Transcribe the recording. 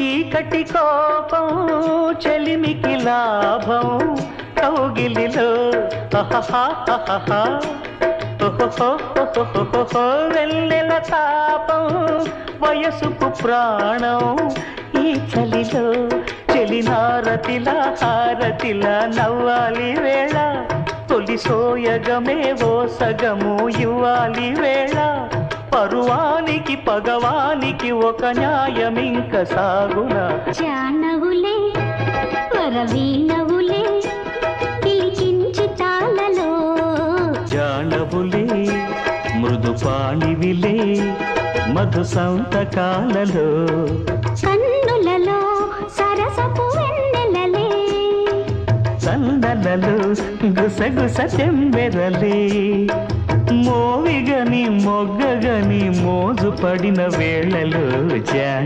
చీకటి కోపం చెలిమికి లాభం కౌగిలిలో అహహహహహ. వెన్నెల తాపం వయసుకు ప్రాణం. ఈ చలిలో చెలినారతిలా హారతిలా నవ్వాలి వేళ. తొలి సోయగమే ఓ సగము ఇవ్వాలి వేళ. పరువానికి పగవానికి ఒక న్యాయమింక సాగునా? జానవులే వరవీణవులే పిలిచించి తాళలో. జానవులే మృదు పాణివిలే మధు సంతకాలలో. కన్నులలో సరసపు వెన్నెలలే. సన్నలలో గుసగుస చెమ్మెరలే మోవిగని మొగ్గగని మోజు పడిన వేళలో జాన